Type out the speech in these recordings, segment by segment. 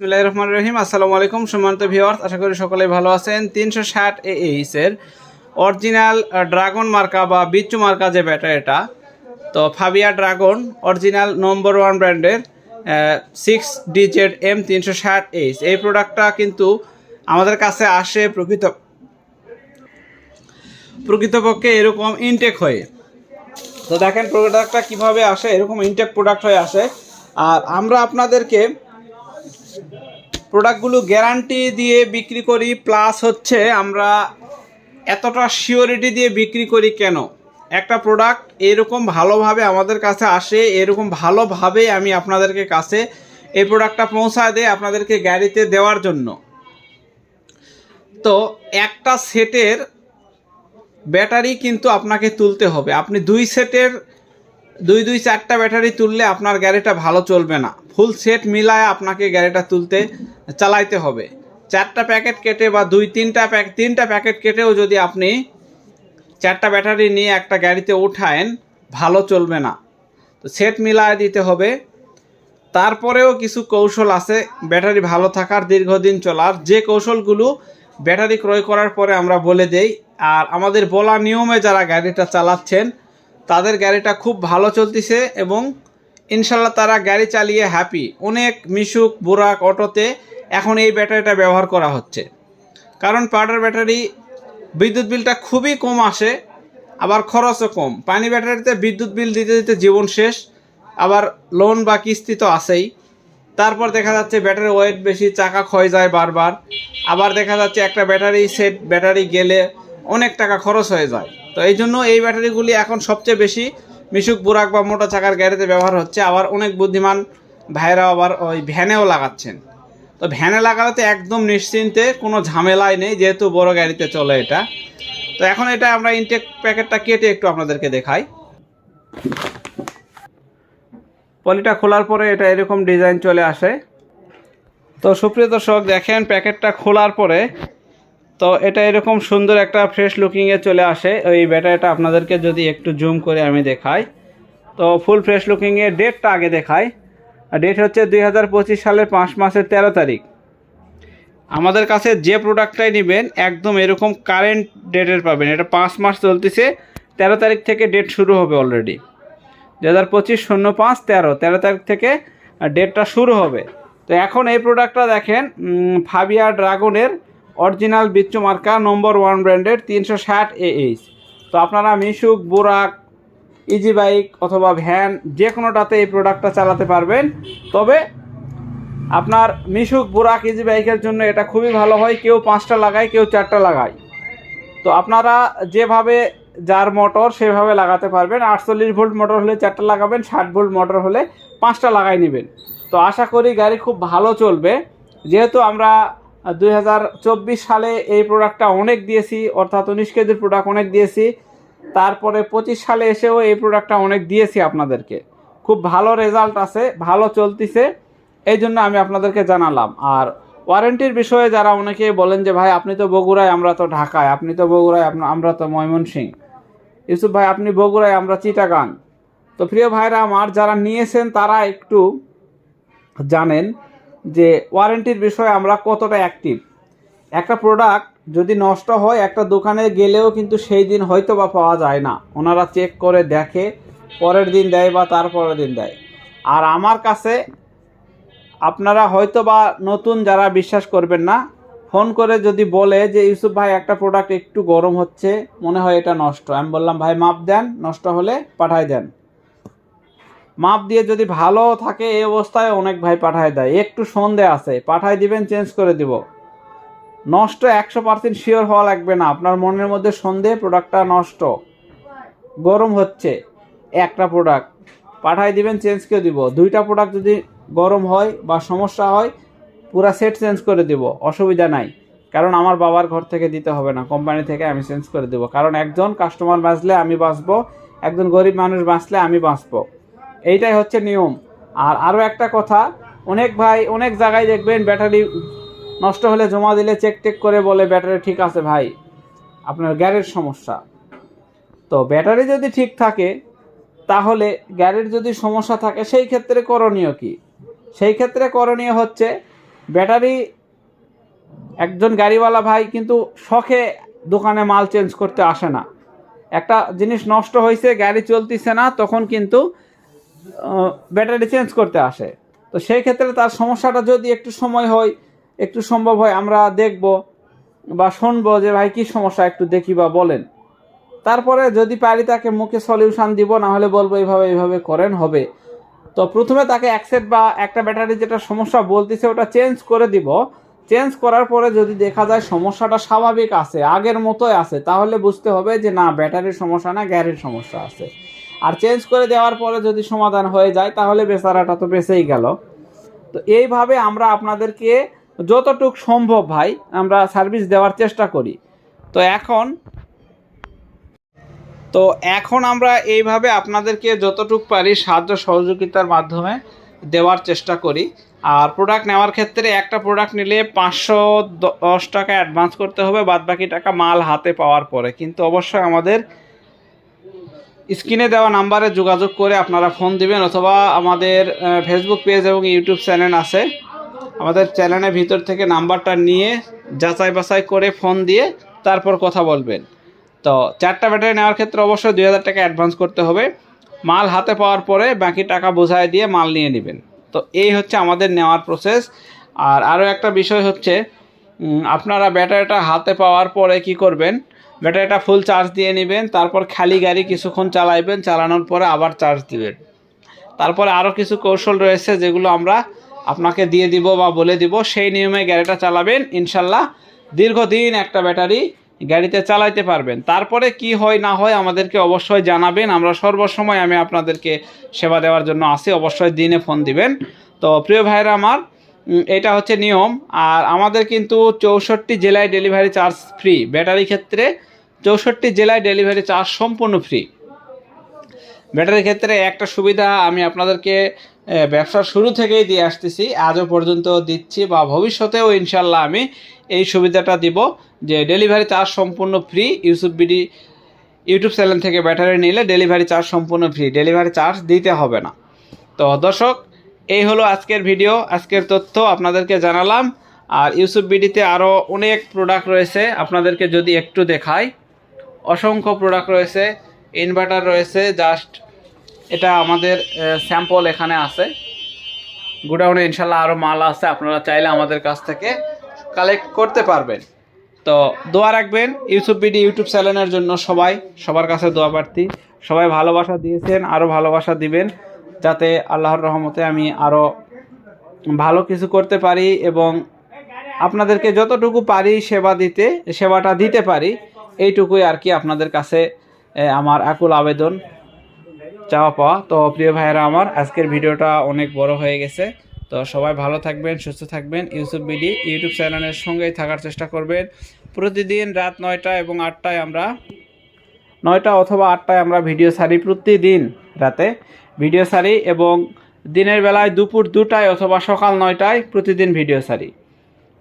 বিসমিল্লাহির রহমানির রহিম। আসসালামু আলাইকুম, সম্মানিত ভিউয়ার্স আশা করি সকলে ভালো আছেন। তিনশো ষাট এইচ এর অরিজিনাল ড্রাগন মার্কা বা বিচ্চু মার্কা যে ব্যাটার এটা, তো Fabia Dragon original number one ব্র্যান্ডের সিক্স ডিজেড এম তিনশো ষাট এইচ এই প্রোডাক্টটা কিন্তু আমাদের কাছে আসে প্রকৃত, প্রকৃতপক্ষে এরকম ইনটেক হয়ে। তো দেখেন প্রোডাক্টটা কীভাবে আসে, এরকম ইনটেক প্রোডাক্ট হয়ে আসে। আর আমরা আপনাদেরকে প্রোডাক্টগুলো গ্যারান্টি দিয়ে বিক্রি করি, প্লাস হচ্ছে আমরা এতটা শিওরিটি দিয়ে বিক্রি করি কেন? একটা প্রোডাক্ট এরকম ভালোভাবে আমাদের কাছে আসে, এরকম ভালোভাবে আমি আপনাদেরকে কাছে এই প্রোডাক্টটা পৌঁছায় দেয় আপনাদেরকে গাড়িতে দেওয়ার জন্য। তো একটা সেটের ব্যাটারি কিন্তু আপনাকে তুলতে হবে। আপনি দুই সেটের দুই দুই চারটা ব্যাটারি তুললে আপনার গাড়িটা ভালো চলবে না। ফুল সেট মিলায় আপনাকে গাড়িটা তুলতে, চালাইতে হবে। চারটা প্যাকেট কেটে বা দুই তিনটা প্যাক, তিনটা প্যাকেট কেটেও যদি আপনি চারটা ব্যাটারি নিয়ে একটা গাড়িতে উঠায়েন ভালো চলবে না। তো সেট মিলায় দিতে হবে। তারপরেও কিছু কৌশল আছে ব্যাটারি ভালো থাকার, দীর্ঘদিন চলার। যে কৌশলগুলো ব্যাটারি ক্রয় করার পরে আমরা বলে দেই, আর আমাদের বলা নিয়মে যারা গাড়িটা চালাচ্ছেন তাদের গাড়িটা খুব ভালো চলতেছে এবং ইনশাল্লাহ তারা গাড়ি চালিয়ে হ্যাপি অনেক মিশুক, বুরাক অটোতে এখন এই ব্যাটারিটা ব্যবহার করা হচ্ছে। কারণ পাউডার ব্যাটারি বিদ্যুৎ বিলটা খুবই কম আসে, আবার খরচও কম। পানি ব্যাটারিতে বিদ্যুৎ বিল দিতে দিতে জীবন শেষ, আবার লোন বা কিস্তি তো আসেই তারপর দেখা যাচ্ছে ব্যাটারি ওয়েট বেশি, চাকা ক্ষয় যায় বারবার। আবার দেখা যাচ্ছে একটা ব্যাটারি সেট ব্যাটারি গেলে অনেক টাকা খরচ হয়ে যায়। তো এই জন্য এই ব্যাটারিগুলি এখন সবচেয়ে বেশি মিশুক, বুরাক বা মোটা চাকার গাড়িতে ব্যবহার হচ্ছে। আবার অনেক বুদ্ধিমান ভাইরা আবার ওই ভ্যানেও লাগাচ্ছেন। তো ভ্যানে লাগালে তো একদম নিশ্চিন্তে কোনো ঝামেলাই নেই, যেহেতু বড় গাড়িতে চলে এটা। তো এখন এটা আমরা ইনটেক প্যাকেটটা কেটে একটু আপনাদেরকে দেখাই। পলিটা খোলার পরে এটা এরকম ডিজাইন চলে আসে। তো সুপ্রিয় দর্শক, দেখেন প্যাকেটটা খোলার পরে তো এটা এরকম সুন্দর একটা ফ্রেশ লুকিংয়ে চলে আসে। ওই ব্যাটারিটা আপনাদেরকে যদি একটু জুম করে আমি দেখাই। তো ফুল ফ্রেশ লুকিংয়ে ডেটটা আগে দেখাই। ডেট হচ্ছে দুই হাজার পঁচিশ সালের পাঁচ মাসের তেরো তারিখ। আমাদের কাছে যে প্রোডাক্টটাই নেবেন, একদম এরকম কারেন্ট ডেটের পাবেন। এটা পাঁচ মাস চলতেছে, তেরো তারিখ থেকে ডেট শুরু হবে অলরেডি দু হাজার পঁচিশ শূন্য পাঁচ তেরো তেরো তারিখ থেকে ডেটটা শুরু হবে। তো এখন এই প্রোডাক্টটা দেখেন ফাবিয়া ড্রাগনের অরিজিনাল বিচ্চু মার্কা নম্বর ওয়ান ব্র্যান্ডের তিনশো ষাট এইচ তো আপনারা মিশুক, বুরাক, ইজি বাইক অথবা ভ্যান যে কোনোটাতে এই প্রোডাক্টটা চালাতে পারবেন। তবে আপনার মিশুক, বুরাক, ইজি বাইকের জন্য এটা খুবই ভালো হয়। কেউ পাঁচটা লাগায়, কেউ চারটা লাগায়। তো আপনারা যেভাবে যার মোটর সেভাবে লাগাতে পারবেন। আটচল্লিশ ভোল্ট মোটর হলে চারটা লাগাবেন, ষাট ভোল্ট মোটর হলে পাঁচটা লাগাই নেবেন। তো আশা করি গাড়ি খুব ভালো চলবে। যেহেতু আমরা দুই সালে এই প্রোডাক্টটা অনেক দিয়েছি, অর্থাৎ উনিশ কেজির প্রোডাক্ট অনেক দিয়েছি। তারপরে পঁচিশ সালে এসেও এই প্রোডাক্টটা অনেক দিয়েছি আপনাদেরকে। খুব ভালো রেজাল্ট আছে, ভালো চলতিছে, এই জন্য আমি আপনাদেরকে জানালাম। আর ওয়ারেন্টির বিষয়ে যারা অনেকে বলেন যে, ভাই, আপনি তো বগুড়ায়, আমরা তো ঢাকায়, আপনি তো বগুড়ায় আমরা তো ময়মনসিং। ইউসুফ ভাই, আপনি বগুড়ায়, আমরা চিটাগাং। তো প্রিয় ভাইরা, আমার যারা নিয়েছেন, তারা একটু জানেন যে ওয়ারেন্টির বিষয়ে আমরা কতটা অ্যাক্টিভ একটা প্রোডাক্ট যদি নষ্ট হয়, একটা দোকানে গেলেও কিন্তু সেই দিন হয়তো বা পাওয়া যায় না। ওনারা চেক করে দেখে, পরের দিন দেয় বা তার পরের দিন দেয়। আর আমার কাছে আপনারা হয়তো বা নতুন যারা বিশ্বাস করবেন না, ফোন করে যদি বলে যে, ইউসুফ ভাই, একটা প্রোডাক্ট একটু গরম হচ্ছে, মনে হয় এটা নষ্ট। আমি বললাম, ভাই, মাপ দেন, নষ্ট হলে পাঠাই দেন। মাপ দিয়ে যদি ভালো থাকে এই অবস্থায় অনেক ভাই পাঠায় দেয়। একটু সন্ধে আছে পাঠাই দিবেন চেঞ্জ করে দিব। নষ্ট একশো পার্সেন্ট শিওর হওয়া লাগবে না। আপনার মনের মধ্যে সন্ধে প্রোডাক্টটা নষ্ট। গরম হচ্ছে, একটা প্রোডাক্ট পাঠাই দিবেন চেঞ্জ করে দিব। দুইটা প্রোডাক্ট যদি গরম হয় বা সমস্যা হয়, পুরা সেট চেঞ্জ করে দিব। অসুবিধা নাই। কারণ আমার বাবার ঘর থেকে দিতে হবে না। কোম্পানি থেকে আমি চেঞ্জ করে দেবো। কারণ একজন কাস্টমার বাঁচলে আমি বাঁচবো, একজন গরিব মানুষ বাঁচলে আমি বাঁচবো। এইটাই হচ্ছে নিয়ম। আর আরও একটা কথা, অনেক ভাই অনেক জায়গায় দেখবেন ব্যাটারি নষ্ট হলে জমা দিলে চেক টেক করে বলে ব্যাটারি ঠিক আছে ভাই, আপনার গ্যারের সমস্যা। তো ব্যাটারি যদি ঠিক থাকে, তাহলে গ্যারের যদি সমস্যা থাকে, সেই ক্ষেত্রে করণীয় কি? সেই ক্ষেত্রে করণীয় হচ্ছে, ব্যাটারি একজন গাড়িওয়ালা ভাই কিন্তু শখে দোকানে মাল চেঞ্জ করতে আসে না। একটা জিনিস নষ্ট হয়েছে গাড়ি চলতেছে না, তখন কিন্তু ব্যাটারি চেঞ্জ করতে আসে। তো সেই ক্ষেত্রে তার সমস্যাটা যদি একটু সময় হয়, একটু সম্ভব হয়, আমরা দেখব বা শুনব যে ভাই কি সমস্যা, একটু দেখি বা বলেন। তারপরে যদি পারি তাকে মুখে সলিউশন দিব, না হলে বলব এইভাবে এইভাবে করেন হবে। তো প্রথমে তাকে অ্যাকসেপ্ট বা একটা ব্যাটারি যেটা সমস্যা বলতেছে, ওটা চেঞ্জ করে দিব। চেঞ্জ করার পরে যদি দেখা যায় সমস্যাটা স্বাভাবিক আছে, আগের মতোই আছে, তাহলে বুঝতে হবে যে না ব্যাটারির সমস্যা না গ্যারির সমস্যা আছে। আর চেঞ্জ করে দেওয়ার পরে যদি সমাধান হয়ে যায়, তাহলে বেচারাটা তো বেঁচেই গেল। তো এইভাবে আমরা আপনাদেরকে যতটুক সম্ভব ভাই, আমরা সার্ভিস দেওয়ার চেষ্টা করি। তো এখন তো এখন আমরা এইভাবে আপনাদেরকে যতটুক পারি সাহায্য সহযোগিতার মাধ্যমে দেওয়ার চেষ্টা করি। আর প্রোডাক্ট নেওয়ার ক্ষেত্রে একটা প্রোডাক্ট নিলে পাঁচশো দশ টাকা অ্যাডভান্স করতে হবে বাদ বাকি টাকা মাল হাতে পাওয়ার পরে। কিন্তু অবশ্যই আমাদের স্ক্রিনে দেওয়া নাম্বারে যোগাযোগ করে আপনারা ফোন দিবেন অথবা আমাদের ফেসবুক পেজ এবং ইউটিউব চ্যানেল আছে। আমাদের চ্যানেলের ভিতর থেকে নাম্বারটা নিয়ে যাচাই বাছাই করে ফোন দিয়ে তারপর কথা বলবেন। তো চারটা ব্যাটারি নেওয়ার ক্ষেত্রে অবশ্যই দুই হাজার টাকা অ্যাডভান্স করতে হবে। মাল হাতে পাওয়ার পরে বাকি টাকা বোঝায় দিয়ে মাল নিয়ে নেবেন। তো এই হচ্ছে আমাদের নেওয়ার প্রসেস আর আরও একটা বিষয় হচ্ছে আপনারা ব্যাটারিটা হাতে পাওয়ার পরে কি করবেন? ব্যাটারিটা ফুল চার্জ দিয়ে নেবেন, তারপর খালি গাড়ি কিছুক্ষণ চালাইবেন, চালানোর পরে আবার চার্জ দিবেন। তারপরে আরও কিছু কৌশল রয়েছে যেগুলো আমরা আপনাকে দিয়ে দিব বা বলে দিব। সেই নিয়মে গাড়িটা চালাবেন, ইনশাল্লাহ দীর্ঘদিন একটা ব্যাটারি গাড়িতে চালাইতে পারবেন। তারপরে কি হয়, না হয় আমাদেরকে অবশ্যই জানাবেন। আমরা সর্বসময় আমি আপনাদেরকে সেবা দেওয়ার জন্য আসি, অবশ্যই দিনে ফোন দিবেন। তো প্রিয় ভাইরা আমার এটা হচ্ছে নিয়ম। আর আমাদের কিন্তু চৌষট্টি জেলায় ডেলিভারি চার্জ ফ্রি ব্যাটারি ক্ষেত্রে চৌষট্টি জেলায় ডেলিভারি চার্জ সম্পূর্ণ ফ্রি ব্যাটারির ক্ষেত্রে একটা সুবিধা আমি আপনাদেরকে ব্যবসার শুরু থেকেই দিয়ে আসতেছি। আজও পর্যন্ত দিচ্ছি বা ভবিষ্যতেও ইনশাল্লাহ আমি এই সুবিধাটা দিব যে ডেলিভারি চার্জ সম্পূর্ণ free Yusuf BD YouTube channel থেকে ব্যাটারি নিলে ডেলিভারি চার্জ সম্পূর্ণ ফ্রি ডেলিভারি চার্জ দিতে হবে না। তো দর্শক এই হলো আজকের ভিডিও, আজকের তথ্য আপনাদেরকে জানালাম। আর ইউসুফ বিডিতে আরও অনেক প্রোডাক্ট রয়েছে, আপনাদেরকে যদি একটু দেখাই। অসংখ্য প্রোডাক্ট রয়েছে ইনভার্টার রয়েছে জাস্ট এটা আমাদের স্যাম্পল এখানে আছে। গোডাউনে ইনশাল্লাহ আরও মাল আছে, আপনারা চাইলে আমাদের কাছ থেকে কালেক্ট করতে পারবেন। তো দোয়া রাখবেন ইউসুফ বিডি ইউটিউব চ্যানেলের জন্য সবাই, সবার কাছে দোয়া প্রার্থী। সবাই ভালোবাসা দিয়েছেন আরও ভালোবাসা দিবেন। যাতে আল্লাহর রহমতে আমি আরও ভালো কিছু করতে পারি এবং আপনাদেরকে যতটুকু পারি সেবা দিতে, সেবাটা দিতে পারি, এইটুকুই আর কি আপনাদের কাছে আমার আকুল আবেদন চাওয়া পাওয়া। তো প্রিয় ভাইয়েরা আমার, আজকের ভিডিওটা অনেক বড় হয়ে গেছে। তো সবাই ভালো থাকবেন, সুস্থ থাকবেন। ইউসুফ বিডি ইউটিউব চ্যানেলের সঙ্গেই থাকার চেষ্টা করবেন। প্রতিদিন রাত নয়টা এবং আটটায় আমরা, নয়টা অথবা আটটায় আমরা ভিডিও সারি প্রতিদিন রাতে। ভিডিও সারি এবং দিনের বেলায় দুপুর দুটায় অথবা সকাল নয়টায় প্রতিদিন ভিডিও সারি।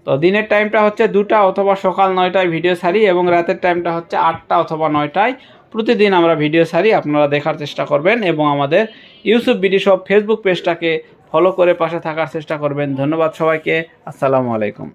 তো দিনের টাইমটা হচ্ছে দুটা অথবা সকাল নয়টায় ভিডিও সারি এবং রাতের টাইমটা হচ্ছে আটটা অথবা নয়টায় প্রতিদিন আমরা ভিডিও সারি। আপনারা দেখার চেষ্টা করবেন এবং আমাদের ইউসুফ বিডি সব ফেসবুক পেজটাকে ফলো করে পাশে থাকার চেষ্টা করবেন। ধন্যবাদ সবাইকে। আসসালামু আলাইকুম।